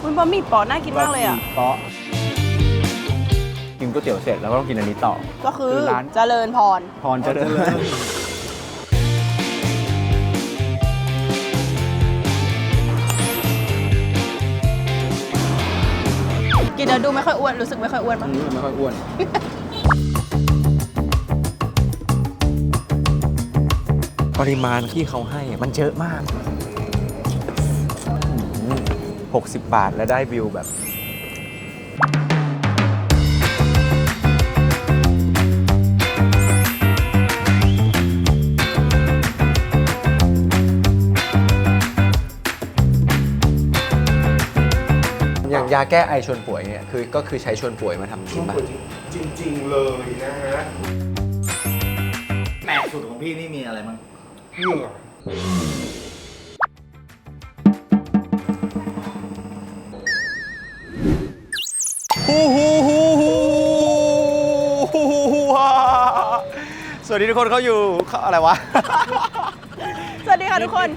คุณบะหมี่ปอน่ากินมากเลยอะเปาะกินก๋วยเตี๋ยวเสร็จแล้วก็ต้องกินอันนี้ต่อ ก็คือคือร้าน เจริญพร พรเจริญกินแล้วดูไม่ค่อยอ้วน รู้สึกไม่ค่อยอ้วนอัปะนนี้มันไม่ค่อยอ้วน ปริมาณที่เขาให้อะมันเยอะมากอื้อหือ60 บาทแล้วได้วิวแบบอย่างยาแก้ไอชวนป่วยเนี่ยคือก็คือใช้ชวนป่วยมาทำจริงปะจริง ๆ เลยนะฮะ แปลกสุดของพี่นี่มีอะไรมั้งเหงื่อ ฮูฮูฮูฮูฮูฮูฮูฮ่าสวัสดีทุกคนเขาอยู่เขาอะไรวะ สวัสดีค่ะทุกคน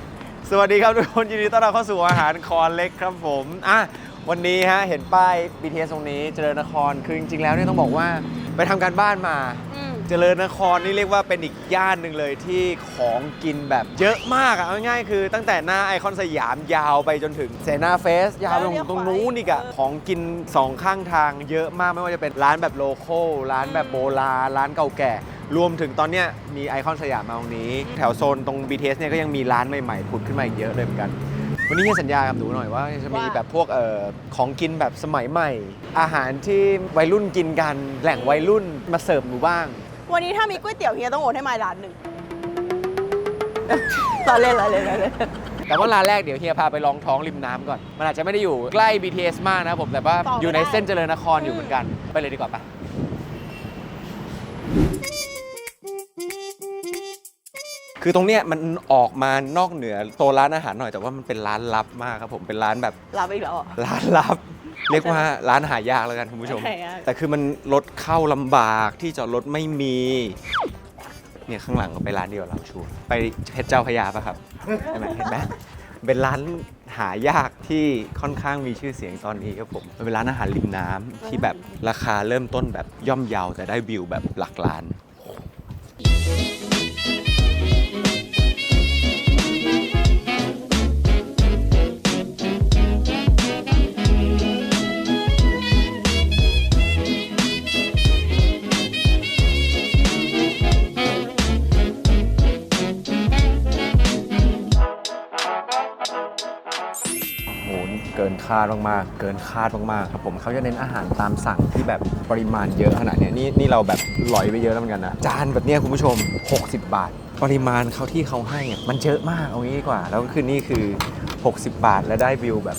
สวัสดีครับทุกคนยินดีต้อนรับเข้าสู่อาหารคอนเล็กครับผมอะวันนี้ฮะเห็นป้าย BTS ตรงนี้เจริญนครคือจริงๆแล้วเนี่ยต้องบอกว่าไปทำการบ้านมา อืม เจริญนครนี่เรียกว่าเป็นอีกย่านหนึ่งเลยที่ของกินแบบเยอะมากอะเอาง่ายๆคือตั้งแต่หน้าไอคอนสยามยาวไปจนถึงเสนาเฟส ยาวไปตรงตรงนู้นอีกอะของกินสองข้างทางเยอะมากไม่ว่าจะเป็นร้านแบบโลโก้ร้านแบบโบราณร้านเก่าแก่ รวมถึงตอนเนี้ยมีไอคอนสยามมาตรงนี้ แถวโซนตรง BTS เนี่ยก็ยังมีร้านใหม่ๆผุดขึ้นมาอีกเยอะเลยเหมือนกัน วันนี้เฮียสัญญากับหนูหน่อยว่าจะมีว่า แบบพวกเอ่อของกินแบบสมัยใหม่ อาหารที่วัยรุ่นกินกันแหล่งวัยรุ่นมาเสิร์ฟหนูบ้าง วันนี้ถ้ามีก๋วยเตี๋ยวเฮียต้องโอนให้มายร้านหนึ่งตอนเล่นละเล่นละเล่นแต่ว่าร้านแรกเดี๋ยวเฮียพาไปลองท้องริมน้ำก่อน มันอาจจะไม่ได้อยู่ใกล้ BTS มากนะครับผม แต่ว่าอยู่ในเส้นเจริญนครอยู่เหมือนกัน ไปเลยดีกว่าปะคือตรงเนี้ยมันออกมานอกเหนือโซนร้านอาหารหน่อยแต่ว่ามันเป็นร้านลับมากครับผมเป็นร้านแบบลาไปอีกแล้วเหรอ ร้านลับ เรียกว่าร้านหายากแล้วกันคุณผู้ชม หายาก แต่คือมันรถเข้าลำบากที่จอดรถไม่มี เนี่ยข้างหลังก็ไปร้านเดียวเราชัวร์ไปเพชรเจ้าพระยาปะครับเห็นไหมเห็นไหมเป็นร้านหายากที่ค่อนข้างมีชื่อเสียงตอนนี้ครับผมมันเป็นร้านอาหารริมน้ำที่แบบราคาเริ่มต้นแบบย่อมเยาแต่ได้วิวแบบหลักล้าน เกินคาดมากๆ เกินคาดมากๆครับผมเขาจะเน้นอาหารตามสั่งที่แบบปริมาณเยอะขนาดเนี้ยนี่นี่เราแบบหลอยไปเยอะแล้วเหมือนกันนะ จานแบบเนี้ยคุณผู้ชม 60 บาท ปริมาณเขาที่เขาให้อะมันเยอะมากเอางี้ดีกว่า แล้วก็คือนี่คือ 60 บาทแล้วได้วิวแบบ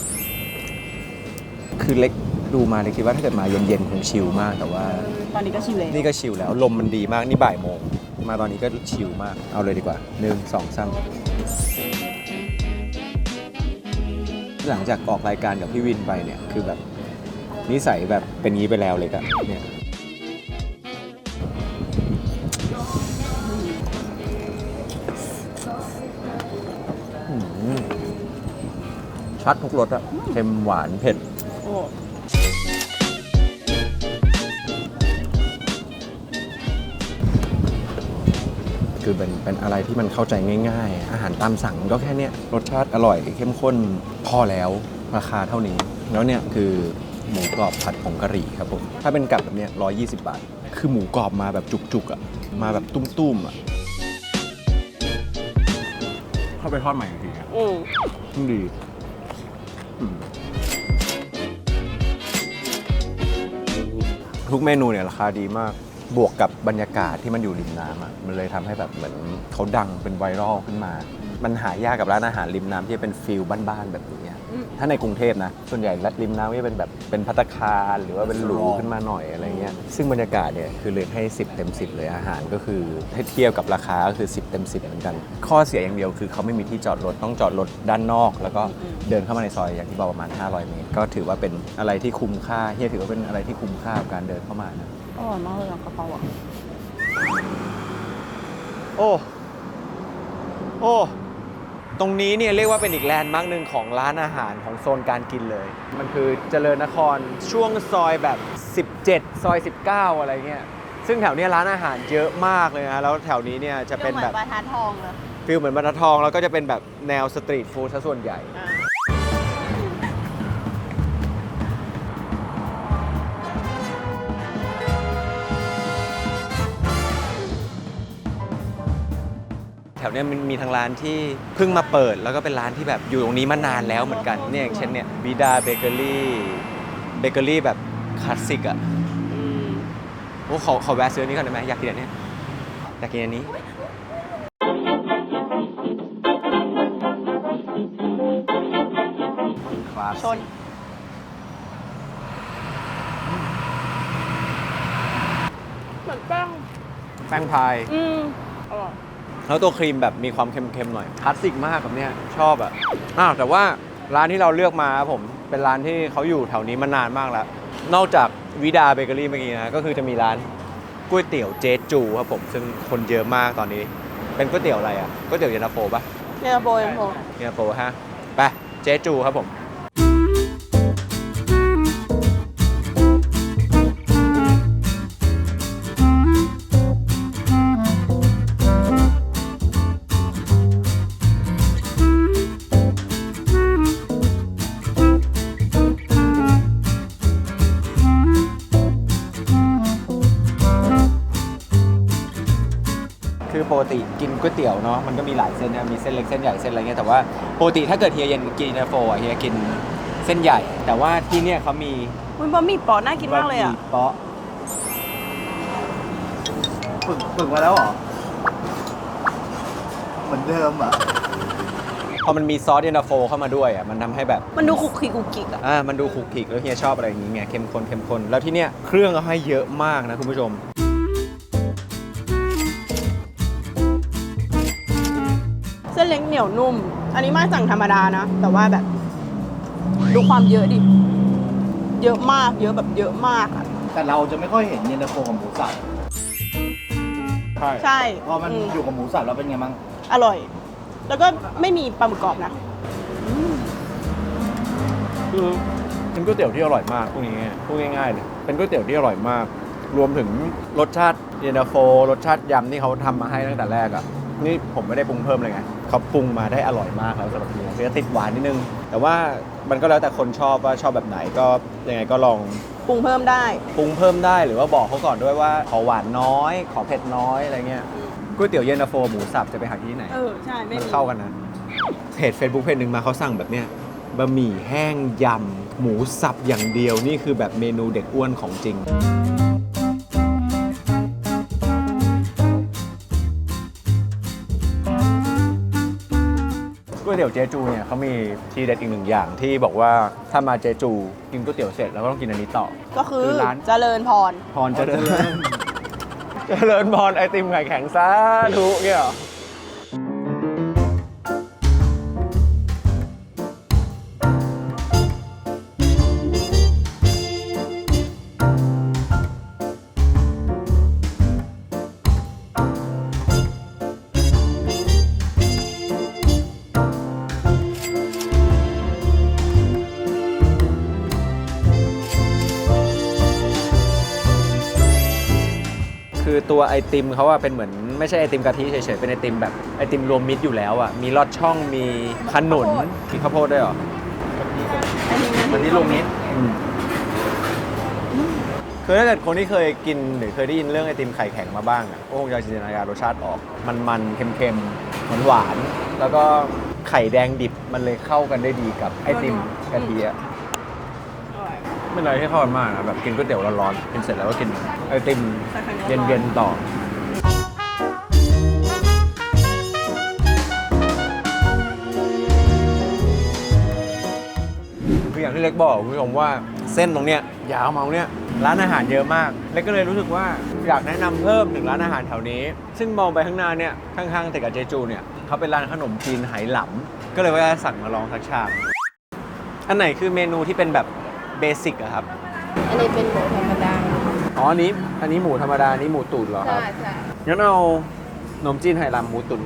คือเล็กดูมาเลยคิดว่าถ้าเกิดมาเย็นๆคงชิลมากแต่ว่า ตอนนี้ก็ชิวเลยนี่ก็ชิลแล้วลมมันดีมากนี่บ่ายโมง มาตอนนี้ก็ชิลมากเอาเลยดีกว่าหนึ่งสองสาม หลังจากออกรายการกับพี่วินไปเนี่ยคือแบบนิสัยแบบเป็นงี้ไปแล้วเลยอะเนี่ยชัดทุกรสอะเค็มหวานเผ็ด โอ้ คือเป็นเป็นอะไรที่มันเข้าใจง่าย ๆ อาหารตามสั่งก็แค่เนี้ยรสชาติอร่อยเข้มข้นพอแล้วราคาเท่านี้ แล้วเนี่ยคือหมูกรอบผัดผงกะหรี่ครับผมถ้าเป็นกับแบบเนี้ย120บาท คือหมูกรอบมาแบบจุกๆอะมาแบบตุ้มๆอะเข้าไปทอดใหม่อีกทีอะอืมมันดีอืมทุกเมนูเนี่ยราคาดีมาก บวกกับบรรยากาศที่มันอยู่ริมน้ำอะมันเลยทำให้แบบเหมือนเขาดังเป็นไวรัลขึ้นมา มันหายากกับร้านอาหารริมน้ำที่เป็นฟิลบ้านๆแบบนี้อะอืม ถ้าในกรุงเทพนะ ส่วนใหญ่รัดริมน้ำก็จะเป็นแบบเป็นพัตตาคารหรือว่าเป็นหรูขึ้นมาหน่อยอะไรเงี้ยซึ่งบรรยากาศเนี่ยคือเลยให้ 10 เต็ม 10 เลยอาหารก็คือให้เทียบกับราคาก็คือ 10 เต็ม 10 เหมือนกัน ข้อเสียอย่างเดียวคือเขาไม่มีที่จอดรถต้องจอดรถด้านนอก แล้วก็เดินเข้ามาในซอยอย่างที่บอกประมาณ 500 เมตร ก็ถือว่าเป็นอะไรที่คุ้มค่าเฮียถือว่าเป็นอะไรที่คุ้มค่ากับการเดินเข้ามานะ อร่อยมากเลยอะกะเพราอะโอ้ โอ้ ตรงนี้เนี่ยเรียกว่าเป็นอีกแลนด์มาร์กหนึ่งของร้านอาหารของโซนการกินเลย มันคือเจริญนครช่วงซอยแบบ 17 ซอย 19 อะไรเงี้ย ซึ่งแถวเนี้ยร้านอาหารเยอะมากเลยนะแล้วแถวนี้เนี่ยจะเป็นแบบปลาทานทองเลยฟิลเหมือนบรรทัดทองแล้วก็จะเป็นแบบแนวสตรีทฟู้ดซะส่วนใหญ่ แถวเนี้ยมันมีทางร้านที่เพิ่งมาเปิด แล้วก็เป็นร้านที่แบบอยู่ตรงนี้มานานแล้วเหมือนกันเนี่ยอย่างเช่นเนี่ยวิดาเบเกอรี่เบเกอรี่แบบคลาสสิกอะโอ้ขอขอแวะซื้ออนนี้ก่อนได้ไหมอยากกินอันเนี้ยอยากกินอันนี้ คลาสชน เหมือนแป้ง แป้งพาย อืมอร่อย แล้วตัวครีมแบบมีความเค็มๆหน่อยคลาสสิกมากแบบเนี้ยชอบอะอ้าวแต่ว่าร้านที่เราเลือกมาครับผมเป็นร้านที่เขาอยู่แถวนี้มานานมากแล้ว นอกจากวิดาเบเกอรี่เมื่อกี้นะก็คือจะมีร้านก๋วยเตี๋ยวเจ๊จูครับผมซึ่งคนเยอะมากตอนนี้ เป็นก๋วยเตี๋ยวอะไรอะก๋วยเตี๋ยวเย็นตาโฟปะเนี่ยโบยโบเย็นตาโฟฮะไปเจ๊จูครับผม นก๋วยเตี๋ยวเนาะมันก็มีหลายเส้นนะมีเส้นเล็กเส้นใหญ่เส้นอะไรเงี้ยแต่ว่าปกติถ้าเกิดเฮียเย็นกินเย็นตาโฟอะเฮียกินเส้นใหญ่ แต่ว่าที่เนี่ยเขามีอุ้ยบะหมี่ปอน่ากินมากเลยอะ บหเปาะฝึกฝึกมาแล้วเหรอ เหมือนเดิมอะ พอมันมีซอสเย็นตาโฟเข้ามาด้วยอะมันทำให้แบบ มันดูคุกคิกคุกกิกอะ อ่ามันดูขลุกขลิกแล้วเฮียชอบอะไรอย่างงี้ไงเข้มข้นเข้มข้นแล้วที่เนี่ยเครื่องเขาให้เยอะมากนะคุณผู้ชม นเล็กเหนียวนุ่ม อันนี้มาสั่งธรรมดานะ แต่ว่าแบบ ดูความเยอะดิ เยอะมาก เยอะแบบเยอะมากอะแต่เราจะไม่ค่อยเห็นเย็นตาโฟกับหมูสับใช่ใช่พอมันอือยู่กับหมูสับแล้วเป็นไงมั้งอร่อย แล้วก็ไม่มีปลาหมึกกรอบนะคือเป็นก๋วยเตี๋ยวที่อร่อยมากพวกนี้พูดง่ายๆเลยเป็นก๋วยเตี๋ยวที่อร่อยมาก รวมถึงรสชาติเย็นตาโฟ รสชาติยำที่เขาทำมาให้ตั้งแต่แรกอะ นี่ผมไม่ได้ปรุงเพิ่มเลยไงเขาปรุงมาได้อร่อยมากแล้วสำหรับเฮียคือติดหวานนิดนึง แต่ว่ามันก็แล้วแต่คนชอบว่าชอบแบบไหนก็ยังไงก็ลองปรุงเพิ่มได้ปรุงเพิ่มได้หรือว่าบอกเขาก่อนด้วยว่าขอหวานน้อย ขอเผ็ดน้อยอะไรเงี้ยก๋วยเตี๋ยวเย็นตาโฟหมูสับจะไปหาที่ไหนเออใช่ไม่มันมีเข้ากันนะเพจ Facebook เพจหนึ่งมาเขาสั่งแบบเนี้ยบะหมี่แห้งยำหมูสับอย่างเดียวนี่คือแบบเมนูเด็กอ้วนของจริง เตี๋ยวเจจูเนี่ยเขามีทีเด็ดอีกหนึ่งอย่างที่บอกว่าถ้ามาเจจูกินก๋วยเตี๋ยวเสร็จแล้วก็ต้องกินอันนี้ต่อ ก็คือคือร้านเจริญพรพรเจริญ เจริญพรไอติมไข่แข็งสาธุเนี่ยเหรอ ตัวไอติมเขาอะเป็นเหมือนไม่ใช่ไอติมกะทิเฉยๆ เป็นไอติมแบบไอติมรวมมิตรอยู่แล้วอะมีลอดช่องมีขนุนมีข้าวโพดด้วยเหรอวันนี้ลงนิดคือถ้าเกิดคนที่เคยกินหรือเคยได้ยินเรื่องไอติมไข่แข็งมาบ้างอะก็คงจะจินตนาการรสชาติออก มันๆเค็มๆหวานๆแล้วก็ไข่แดงดิบมันเลยเข้ากันได้ดีกับไอติมกะทิอะ เป็นอะไรที่เข้ากันมากนะแบบกินก๋วยเตี๋ยวร้อนๆกินเสร็จแล้วก็กินไอติมเย็นๆต่อคืออย่างที่เล็กบอกคุณผู้ชมว่าเส้นตรงเนี้ยยาวมาตรงเนี้ยร้านอาหารเยอะมากเล็กก็เลยรู้สึกว่าอยากแนะนำเพิ่มถึงร้านอาหารแถวนี้ ซึ่งมองไปข้างหน้าเนี่ยข้างๆติดกับเจจูเนี่ยเขาเป็นร้านขนมจีนไหหลำก็เลยว่าจะสั่งมาลองสักชามอันไหนคือเมนูที่เป็นแบบ เบสิกอะครับ อันนี้เป็นหมูธรรมดาอ๋ออันนี้อันนี้หมูธรรมดาอันนี้หมูตุ๋นเหรอครับใช่งั้นเอานมจีนไหหลำหมูตุ๋น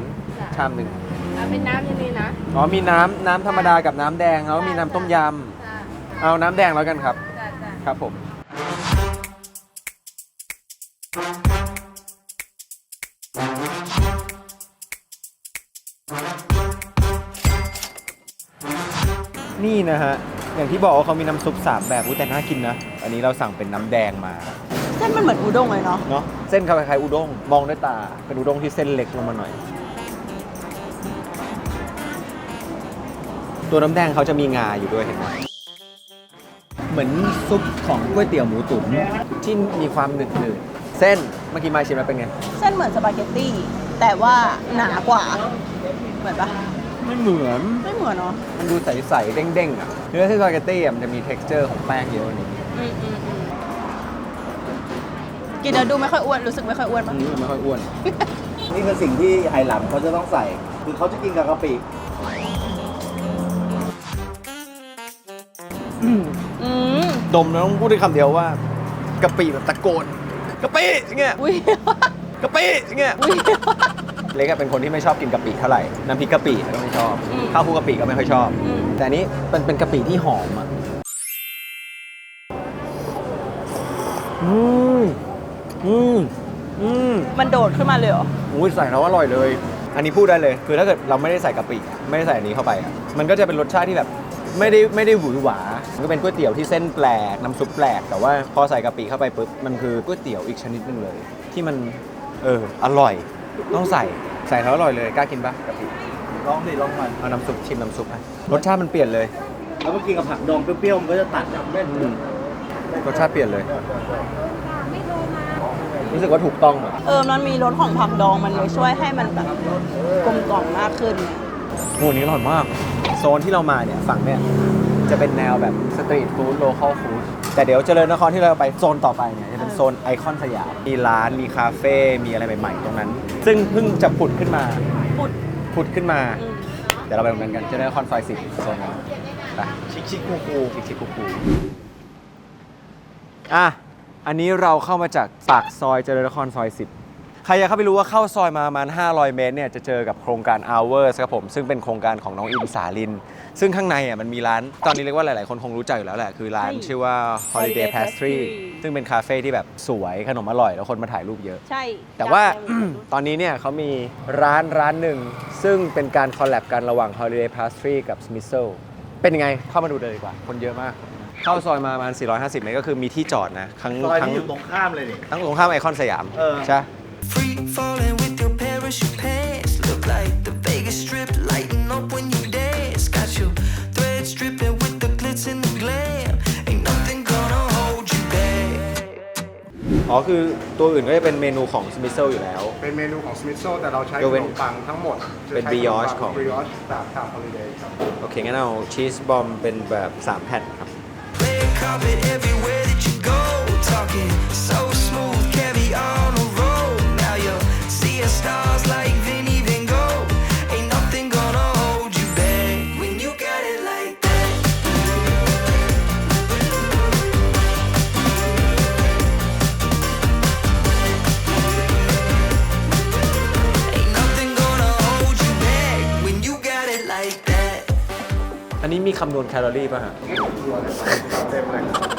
ชามหนึ่งเอาเป็นน้ำยังไงนะอ๋อมีน้ำน้ำธรรมดากับน้ำแดงแล้วมีน้ำต้มยจ้าำเอาน้ำแดงแล้วกันครับ จ้าจ้าครับผม นี่นะฮะ อย่างที่บอกว่าเขามีน้ำซุปสามแบบอุ๊ยแต่น่ากินนะ อันนี้เราสั่งเป็นน้ำแดงมา เส้นมันเหมือนอุด้งเลยเนาะเนาะเส้นคล้ายๆอุด้งมองด้วยตา เป็นอุด้งที่เส้นเล็กลงมาหน่อย ตัวน้ำแดงเขาจะมีงาอยู่ด้วยเห็นไหมเหมือนซุปของก๋วยเตี๋ยวหมูตุ๋นที่มีความหนืดๆเส้นเมื่อกี้มาชิมแล้วเป็นไง เส้นเหมือนสปาเกตตี้แต่ว่าหนากว่า เหมือนปะ ไม่เหมือน ไม่เหมือนเนาะมันดูใสๆ เด้งๆอะเนื้อเส้นสปาเกตตี้อะมันจะมี t e x t อร์ของแป้งเยอะกว่านี้อืมอืมอืมกินแล้วดูไม่ค่อยอ้วนรู้สึกไม่ค่อยอ้วนอัปะนนี้มันไม่ค่อยอ้วน นี่คือสิ่งที่ไหหลำเขาจะต้องใส่ คือเขาจะกินกับกะปิ อืมดมแล้วต้องพูดได้คำเดียวว่ากะปิแบบตะโกนกะปิอย่างเงี้ยอุ้ย กะปิอย่างเงี้ย อุ้ย เล็กอะเป็นคนที่ไม่ชอบกินกะปิเท่าไหร่น้ำพริกกะปิก็ไม่ชอบอืม ข้าวคลุกกะปิก็ไม่ค่อยชอบ อืมแต่อันนี้เป็นเป็นกะปิที่หอมอะอืมอืมอืม มันโดดขึ้นมาเลยเหรอ อุ้ยใส่แล้วอร่อยเลย อันนี้พูดได้เลย คือถ้าเกิดเราไม่ได้ใส่กะปิไม่ได้ใส่อันนี้เข้าไปอะมันก็จะเป็นรสชาติที่แบบ ไม่ได้ไม่ได้หวือหวา มันก็เป็นก๋วยเตี๋ยวที่เส้นแปลก น้ำซุปแปลก แต่ว่าพอใส่กะปิเข้าไปปุ๊บ มันคือก๋วยเตี๋ยวอีกชนิดหนึงเลย ที่มัน เออ อร่อย ต้องใส่ใส่แล้วอร่อยเลยกล้ากินปะกะปิลองดิลองมันเอาน้ำซุปชิมน้ำซุปให้รสชาติมันเปลี่ยนเลยแล้วเมื่อกินกับผักดองเปรี้ยวๆมันก็จะตัดกับเล่นอืมรสชาติเปลี่ยนเลย รู้สึกว่าถูกต้องอะเออ มันมีรสของผักดองมันเลยช่วยให้มันแบบกลมกล่อมมากขึ้น โอ้อันนี้อร่อยมาก โซนที่เรามาเนี่ยฝั่งเนี่ยจะเป็นแนวแบบสตรีทฟู้ดโลคอลฟู้ดแต่เดี๋ยวเจริญนครที่เราไปโซนต่อไปเนี่ยจะเป็นโซนไอคอนสยามมีร้านมีคาเฟ่มีอะไรใหม่ๆ ตรงนั้น ซึ่งเพิ่งจะผุดขึ้นมาผุดผุดขึ้นมา อืมเดี๋ยวเราไปตรงนั้นกันเจริญนครซอยสิบโซนนั้นไปชิคชิคคูคูชิคชิคคูคูอะอันนี้เราเข้ามาจากปากซอยเจริญนครซอย10 ใครอยากเข้าไปรู้ว่าเข้าซอยมาประมาณ 500 เมตรเนี่ยจะเจอกับโครงการ Hours ครับผม ซึ่งเป็นโครงการของน้องอิมสาลิน ซึ่งข้างในอะมันมีร้าน ตอนนี้เรียกว่าหลาย ๆ คนคงรู้จักอยู่แล้วแหละ คือร้านใช่ชื่อว่า Holiday Holiday Pastry Pastry ซึ่งเป็นคาเฟ่ที่แบบสวยขนมอร่อย แล้วคนมาถ่ายรูปเยอะ ใช่แต่ว่าอยกไปหมดตอนนี้เนี่ยเขามีร้านร้านหนึ่ง ซึ่งเป็นการคอลแลบกันระหว่าง Holiday Pastry กับ s m i t h o เป็นยังไงเข้ามาดูเลยดีกว่า คนเยอะมาก เข้าซอยมาประมาณ 450 เมตรก็คือมีที่จอดนะทั้งซอยทั้งที่อยู่ตรงข้ามเลยนี่ ทั้งตรงข้ามไอคอนสยามเออ ใช่ Free falling with your parachute pants. Look like the Vegas strip lighting up when you dance. Got your threads dripping with the glitz and the glam. Ain't nothing gonna hold you back. อ๋อคือตัวอื่นก็จะเป็นเมนูของ s m i t h o อยู่แล้ว เป็นเมนูของสมิธโซแต่เราใช้ยขกเว้นนมปังทั้งหมดเป็น brioche ของ บริอชจากทางฮอลิเดย์ครับ โอเคงั้นเอาชีสบอมเป็นแบบ 3 แผ่นครับ Red carpet everywhere that you go. Talking so smooth, caviar มีคำนวณแคลอรี่ป่ะฮะ เต็มเลยครับ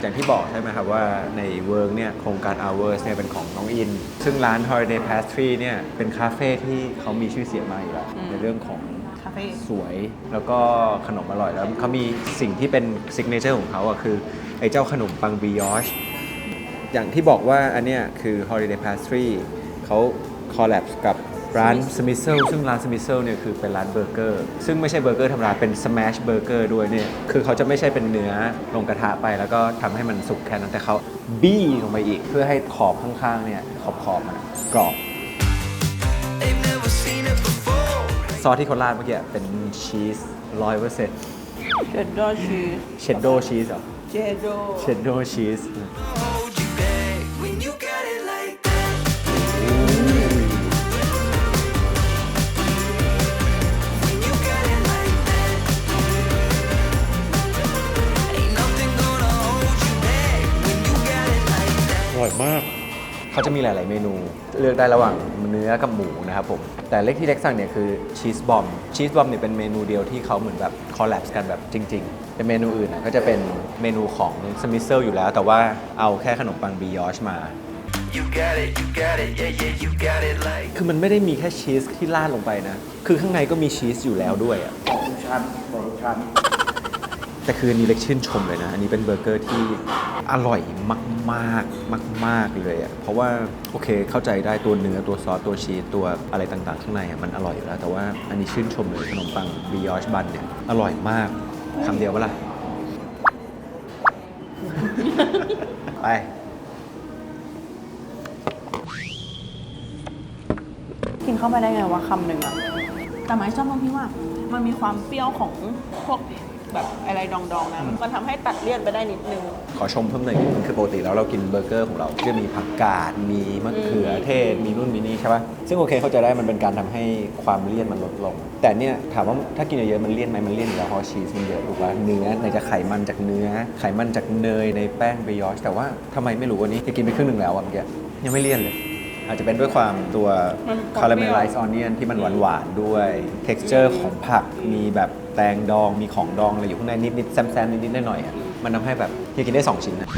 อย่างที่บอกใช่ไหมครับว่าในเวิร์กเนี่ยโครงการ Hours เนี่ยเป็นของน้องอิน ซึ่งร้าน Holiday Pastry เนี่ยเป็นคาเฟ่ที่เขามีชื่อเสียงมากอยู่แล้วในเรื่องของคาเฟ่สวยแล้วก็ขนมอร่อยแล้วเขามีสิ่งที่เป็นซิกเนเจอร์ของเขาอะคือ ไอ้เจ้าขนมปังบิยอชอย่างที่บอกว่าอันเนี้ยคือ Holiday Pastry เขาคอลแลบกับ ร้าน s m i t h e ซึ่งร้าน s m i t h e เนี่ยคือเป็นร้านเบอร์เกอร์ ซึ่งไม่ใช่เบอร์เกอร์ธรรมดา เป็น Smash Burger ด้วยเนี่ย คือเขาจะไม่ใช่เป็นเนื้อลงกระทะไปแล้วก็ทำให้มันสุกแค่นั้น แต่เขาบี้ลงไปอีก เพื่อให้ขอบข้างๆเนี่ยขอบขอบๆมันกรอบ They've never seen it before. ซอสที่เขาราดเมื่อกี้เป็นชีสร้อยเปอร์เซ็นต์เชดดอร์ชีสเชดโดชีสเหรอเชดโดเชดโดชีส hold เขาจะมีหลาย ๆ เมนู เลือกได้ระหว่างเนื้อกับหมูนะครับผม แต่เล็กที่เล็กสั่งเนี่ยคือชีสบอมชีสบอมเนี่ยเป็นเมนูเดียวที่เขาเหมือนแบบคอลแลบกันแบบจริงๆเป็นเมนูอื่นนะก็จะเป็นเมนูของสมิ t เซลอยู่แล้ว แต่ว่าเอาแค่ขนมปังบียอชมา You got it, you got it, yeah, yeah, you got it like. คือมันไม่ได้มีแค่ชีสที่ราดลงไปนะ คือข้างในก็มีชีสอยู่แล้วด้วยอะของทุกชั้นของทุกชั้น แต่คืออันนี้เล็กชื่นชมเลยนะ อันนี้เป็นเบอร์เกอร์ที่อร่อยมากๆมาก ๆ เลยอะเพราะว่าโอเคเข้าใจได้ตัวเนื้อตัวซอสตัวชีสตัวอะไรต่างๆ ข้างในอะมันอร่อยอยู่แล้ว แต่ว่าอันนี้ชื่นชมเลยขนมปังบิยอชบันเนี่ยอร่อยมากคำเดียวปะล่ะ ไปกินเข้าไปได้ไงวะคำหนึ่งอะแต่ไม่ชอบตรงที่ว่า มันมีความเปรี้ยวของพวก แบบอะไรดองๆนะมันทำให้ตัดเลี่ยนไปได้นิดนึง ขอชมเพิ่มหน่อยมันคือปกติแล้วเรากินเบอร์เกอร์ของเราจะมีผักกาด มีมะเขือเทศ มีนู่นมีนี่ใช่ปะซึ่งโอเคเข้าใจได้มันเป็นการทำให้ความเลี่ยนมันลดลง แต่เนี่ยถามว่าถ้ากินเยอะๆมันเลี่ยนไหมมันเลี่ยนอยู่แล้วเพราะชีสมันเยอะถูกป่ะเนื้อในจะไขมันจากเนื้อ ไขมันจากเนยในแป้งเบยอชแต่ว่าทำไมไม่รู้วันนี้จะกินไปครึ่งหนึ่งแล้วอะเมื่อกี้ยังไม่เลี่ยนเลย อาจจะเป็นด้วยความตัวมันความคาราเมเปรี้ลยวไลซ์ออนเนียนที่มันหวานๆด้วย texture ของผักมีแบบแตงดองมีของดองอะไรอยู่ข้างในนิดๆแซมๆนิดๆหน่อยๆอะมันทำให้แบบที่กินได้ 2 ชิ้นนะ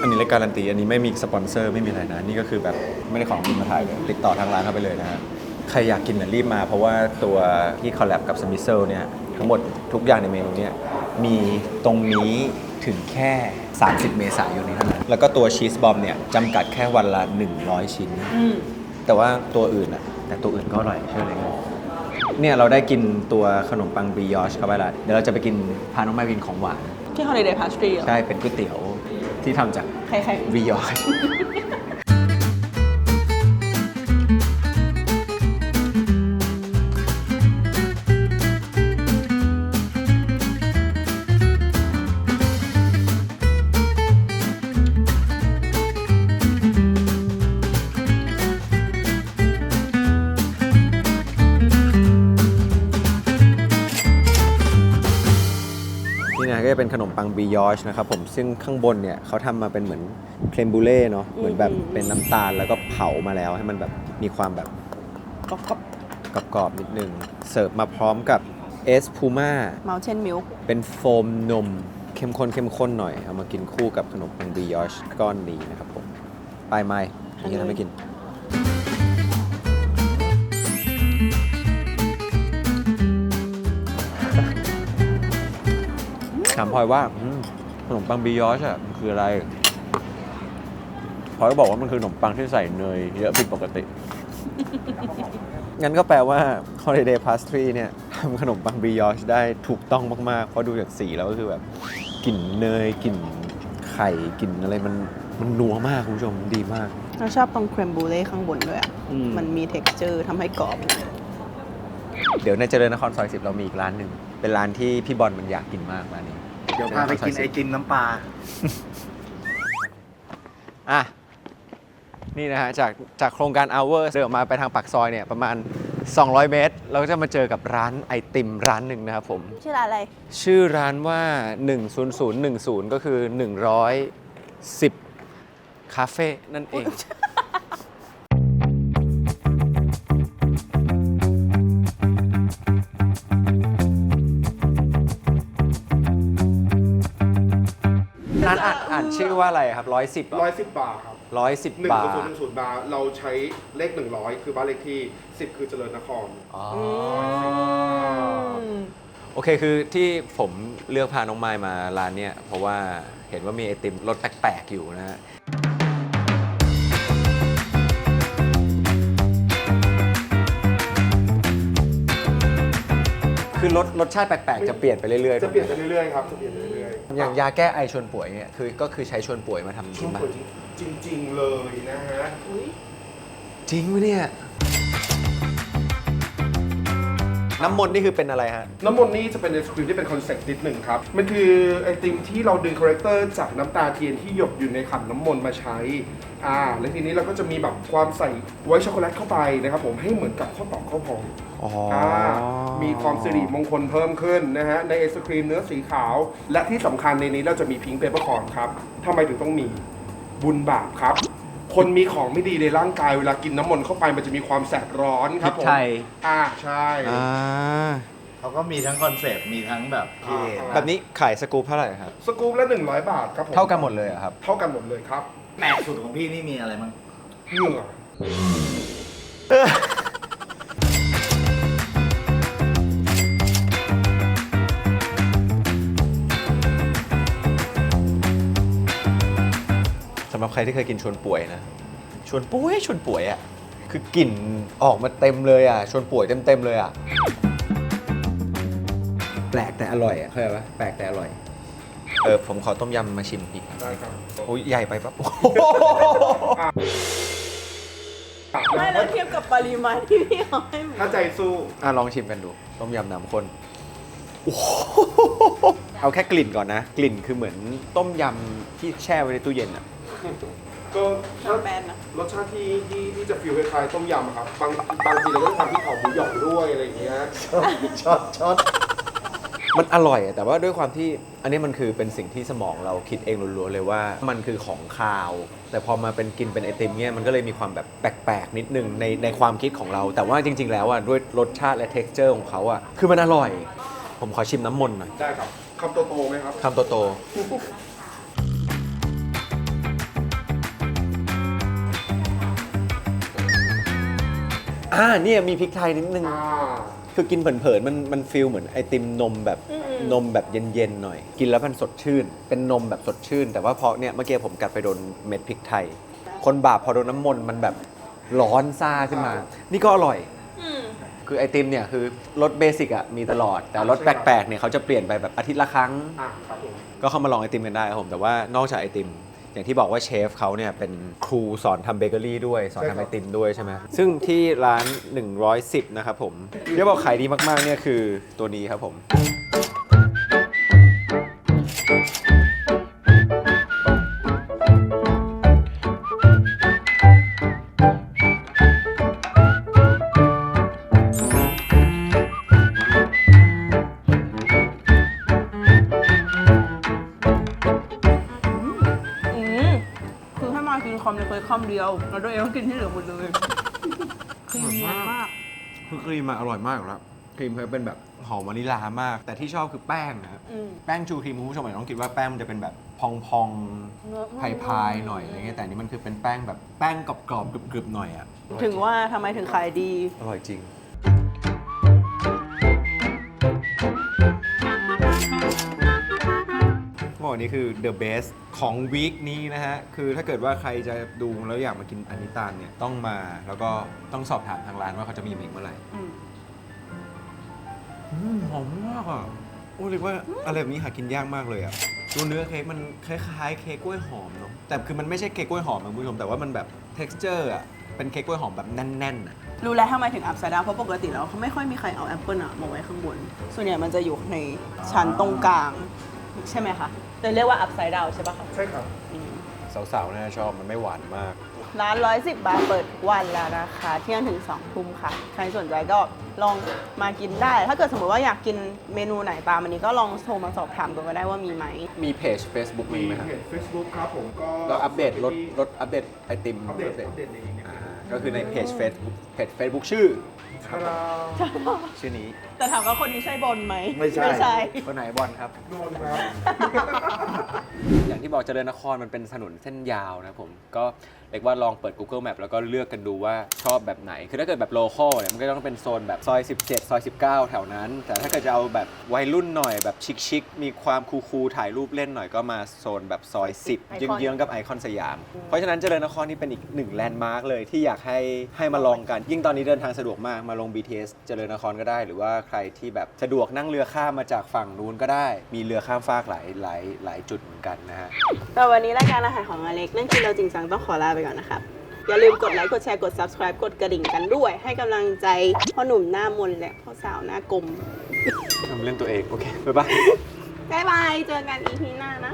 อันนี้รายการันตี อันนี้ไม่มีสปอนเซอร์ไม่มีอะไรนะ นี่ก็คือแบบไม่ได้ของบินมาถ่ายเลยติดต่อทางร้านเข้าไปเลยนะฮะใครอยากกินน่ะรีบมา เพราะว่าตัวที่คอลแลบกับสมิ t เซลเนี่ยทั้งหมดทุกอย่างในเมนูเนี่ยมีตรงนี้ถึงแค่ 30 เมษายนนี้เท่านั้น แล้วก็ตัวชีสบอมเนี่ยจำกัดแค่วันละ 100 ชิ้น อืม แต่ว่าตัวอื่นอะแต่ตัวอื่นก็อร่อยเชื่อเลยครับเนี่ยเราได้กินตัวขนมปังบริยอชเข้าไปแล้วเดี๋ยวเราจะไปกินพาน้องมากินของหวาน ที่ holiday pastry เหรอใช่เป็นก๋วยเตี๋ยวที่ทำจากใครๆ บริยอช จะเป็นขนมปังบริยอชนะครับผมซึ่งข้างบนเนี่ยเขาทำมาเป็นเหมือนเครมบูเล่เนาะเหมือนแบบอืมเป็นน้ำตาลแล้วก็เผามาแล้วให้มันแบบมีความแบบก็ก็กรอบๆนิดนึง เสิร์ฟมาพร้อมกับเอสพูม่า mountain milk เป็นโฟมนมเข้มข้นเข้มข้นหน่อย เอามากินคู่กับขนมปังบริยอชก้อนนี้นะครับผม ไปไหมนี่เราไม่กินามพลอยว่าอืมขนมปังบริยอชอะมันคืออะไรพลอยก็บอกว่ามันคือขนมปังที่ใส่เนยเยอะผิดปกติ งั้นก็แปลว่า Holiday Pastry เนี่ยทำขนมปังบริยอชได้ถูกต้องมากๆ เพราะดูจากสีแล้วก็คือแบบกลิ่นเนยกลิ่นไข่กลิ่นอะไรมันมันนัวมากคุณผู้ชมดีมาก เราชอบตรงเครมบูเล่ข้างบนด้วยอะ อืม มันมี texture ทำให้กรอบ เดี๋ยวในเจริญนครซอยสิบเรามีอีกร้านหนึ่งเป็นร้านที่พี่บอลมันอยากกินมากร้านนี้เดี๋ยวพาไปกินไอติมน้ำปลา อะ นี่นะฮะ จากจากโครงการ Hour เดินออกมาไปทางปากซอยเนี่ย ประมาณ 200 เมตร เราก็จะมาเจอกับร้านไอติมร้านหนึ่งนะครับผม ชื่อร้านอะไร ชื่อร้านว่า 10010 ก็คือ 110 คาเฟ่นั่นเอง ชื่อว่าอะไรครับ110ร้อยสิบบาทครับร้อยสิบหนึ่งบาทศูนย์หนึ่งศูนย์บาทเราใช้เลขหนึ่งร้อยคือบ้านเลขที่สิบคือเจริญนครอ๋ออโอเคคือที่ผมเลือกพาน้องไมายมาร้านเนี้ยเพราะว่าเห็นว่ามีไอติมรสแปลกๆอยู่นะฮะคือรสรสชาติแปลกๆจะเปลี่ยนไปเรื่อยๆจะเปลี่ยนไปเรื่อยๆครับจะเปลี่ยนไปเรื่อยๆ อย่างยาแก้ไอชวนป่วยเนี่ยคือก็คือใช้ชวนป่วยมาทำจช่ริวงงปะเปิดจริงๆเลยนะฮะ จริงปะเนี่ย น้ำมนต์นี่คือเป็นอะไรฮะ น้ำมนต์นี่จะเป็นไอศครีมที่เป็นคอนเซ็ปต์นิดหนึ่งครับ มันคือไอติมที่เราดึงคาแรคเตอร์จากน้ำตาเทียนที่หยดอยู่ในขันน้ำมนต์มาใช้ อ่า แล้วทีนี้เราก็จะมีแบบความใส่ไวท์ช็อกโกแลตเข้าไปนะครับผมให้เหมือนกับข้าวตอกข้าวพองอ๋ออ่ามีความสิริมงคลเพิ่มขึ้นนะฮะในไอศครีมเนื้อสีขาว และที่สำคัญในนี้เราจะมีพิงค์เปเปอร์คอร์นครับทำไมถึงต้องมีบุญบาปครับ คนมีของไม่ดีในร่างกายเวลากินน้ำมนต์เข้าไปมันจะมีความแสบร้อนครับผมพริกไทยอ่าใช่ อ่าเขาก็มีทั้งคอนเซปต์มีทั้งแบบที่อ่าแบบนี้ขายสกู๊ปเท่าไหร่ครับ สกู๊ปละ100 บาทครับผมเท่ากันหมดเลยเหรอครับ เท่ากันหมดเลยครับแปลกสุดของพี่นี่มีอะไรบ้างเหงื่อ ใครที่เคยกินชวนป่วยนะ ชวนป่วยชวนป่วยอะ คือกลิ่นออกมาเต็มเลยอะ ชวนป่วยเต็มๆเลยอะ แปลกแต่อร่อยอะเข้าใจปะแปลกแต่อร่อย เออผมขอต้มยำมาชิมอีกได้ครับโอ้ยใหญ่ไปปะ ไม่แล้วเทียบกับปริมาณที่พี่เอาให้หมูถ้าใจสู้อะลองชิมกันดู ต้มยำน้ำข้นโอ้โหเอาแค่กลิ่นก่อนนะ กลิ่นคือเหมือนต้มยำที่แช่ไว้ในตู้เย็นอะ ก็ถ้าแบนนะรสชาติที่ที่ที่จะฟิลคล้ายๆต้มยำอะครับบางบางทีเราก็จะทำที่เขาหมูหยองด้วยอะไรอย่างเงี้ย ช็อตช็อตมันอร่อยอะแต่ว่าด้วยความที่อันนี้มันคือเป็นสิ่งที่สมองเราคิดเองล้วนๆเลยว่า มันคือของคาว แต่พอมาเป็นกินเป็นไอติมเนี่ยมันก็เลยมีความแบบแปลกๆ นิดนึงในในความคิดของเรา แต่ว่าจริง ๆ แล้วอะด้วยรสชาติและ t e x t อร์ของเขาอะคือมันอร่อย ผมขอชิมน้ำมนต์หน่อยได้ครับคำโตๆไหมครับ คำโตๆ อ่าเนี่ยมีพริกไทยนิดนึง อ่า คือกินเผินๆมันมันฟีลเหมือนไอติมนมแบบนมแบบเย็นๆหน่อย กินแล้วมันสดชื่น เป็นนมแบบสดชื่น แต่ว่าพอเนี่ยเมื่อกี้ผมกัดไปโดนเม็ดพริกไทย คนบาปพอโดนน้ำมนต์มันแบบร้อนซ่าขึ้นมา นี่ก็อร่อย อืมคือไอติมเนี่ยคือรสเบสิกอะมีตลอด แต่รสแปลกๆเนี่ยเขาจะเปลี่ยนไปแบบอาทิตย์ละครั้ง อ่าครับผมก็เข้ามาลองไอติมกันได้ครับผมแต่ว่านอกจากไอติม อย่างที่บอกว่าเชฟเขาเนี่ยเป็นครูสอนทำเบเกอรี่ด้วย สอนทำไอติมด้วยใช่ไหมซึ่งที่ร้าน 110 นะครับผมเรียกว่าขายดีมากๆเนี่ยคือตัวนี้ครับผม แล้วตัวเองก็กินที่เหลือหมดเลยครีมเนียนมาก คือครีมอะอร่อยมากอยู่แล้วครีมเขาเป็นแบบหอมวานิลามาก แต่ที่ชอบคือแป้งนะอืม แป้งชูครีมคุณผู้ชมอาจจะต้องคิดว่าแป้งมันจะเป็นแบบพองเนื้อๆพายๆหน่อยอะไรเงี้ยแต่อันนี้มันคือเป็นแป้งแบบแป้งกรอบๆกรึบๆหน่อยอะถึงว่าทำไมถึงขายดี อร่อยจริง อกนี่คือ the best ของวีคนี้นะฮะ คือถ้าเกิดว่าใครจะดูแล้วอยากมากินอันนิตานเนี่ย ต้องมาแล้วก็ต้องสอบถามทางร้านว่าเขาจะมีเมกเมื่อไหร่อืมอืมหอมมากอะ โอ้เรียกว่าอะไรแบบนี้หากินยากมากเลยอะดูเนื้อเค้กมันคล้ายๆเค้กกล้วยหอมเนาะแต่คือมันไม่ใช่เค้กกล้วยหอมนะคุณผู้ชมแต่ว่ามันแบบ texture อะเป็นเค้กกล้วยหอมแบบแน่นๆอะ รู้แล้วทำไมถึงอัพไซด์ดาวเพราะปกติแล้วเขาไม่ค่อยมีใครเอาแอปเปิลอะมาไว้ข้างบน ส่วนใหญ่มันจะอยู่ในชั้นตรงกลาง ใช่ไหมคะ เลยเรียกว่าอัพไซด์ดาวใช่ปะคะใช่ครับอืมสาวๆน่าจะชอบมันไม่หวานมาก ร้าน 110 บาทเปิดทุกวันแล้วนะคะ เที่ยงถึง2ทุ่มค่ะ ใครสนใจก็ลองมากินได้ ถ้าเกิดสมมติว่าอยากกินเมนูไหนตามอันนี้ก็ลองโทรมาสอบถามกันก็ได้ว่ามีไหม มีเพจ Facebook มีมีไหมครับเพจ Facebook ครับผมก็เราอัปเดตรถรถอัปเดตไอติมอัปเดตอัปเดตในนี้อ่าก็คือในเพจ Facebook เพจ Facebook ชื่อ ครับชื่อนี้แต่ถามว่าคนนี้ใช่บอลไหมไม่ใช่ไม่ใช่คนไหนบอลครับ โดนครับ อย่างที่บอกเจริญนครมันเป็นถนนเส้นยาวนะผมก็ เรียกว่าลองเปิด Google Map แล้วก็เลือกกันดูว่าชอบแบบไหน คือถ้าเกิดแบบโลคอลเนี่ยมันก็ต้องเป็นโซนแบบซอย 17 ซอย 19 แถวนั้น แต่ถ้าเกิดจะเอาแบบวัยรุ่นหน่อยแบบชิคๆมีความคูลๆถ่ายรูปเล่นหน่อยก็มาโซนแบบซอย 10ไอเคอนยื้องๆกับไอคอนสยาม เพราะฉะนั้นเจริญนครนี่เป็นอีกหนึ่งแลนด์มาร์กเลยที่อยากให้ให้มาลองกัน ยิ่งตอนนี้เดินทางสะดวกมากมาลง BTS เจริญนครก็ได้ หรือว่าใครที่แบบสะดวกนั่งเรือข้ามมาจากฝั่งนู้นก็ได้ มีเรือข้ามฟากหลายหลายหลายจุดเหมือน กันนะฮะแต่วันนี้รายการอาหารของอเล็กเรื่องกินเราจริงจังต้องขอลาไปก่อนนะครับ อย่าลืมกดไลค์ กดแชร์ กด subscribe กดกระดิ่งกันด้วย ให้กำลังใจพ่อหนุ่มหน้ามนและพ่อสาวหน้ากลมทำเล่นตัวเอง โอเค บ๊ายบาย บ๊ายบาย เจอกันอีพีหน้านะ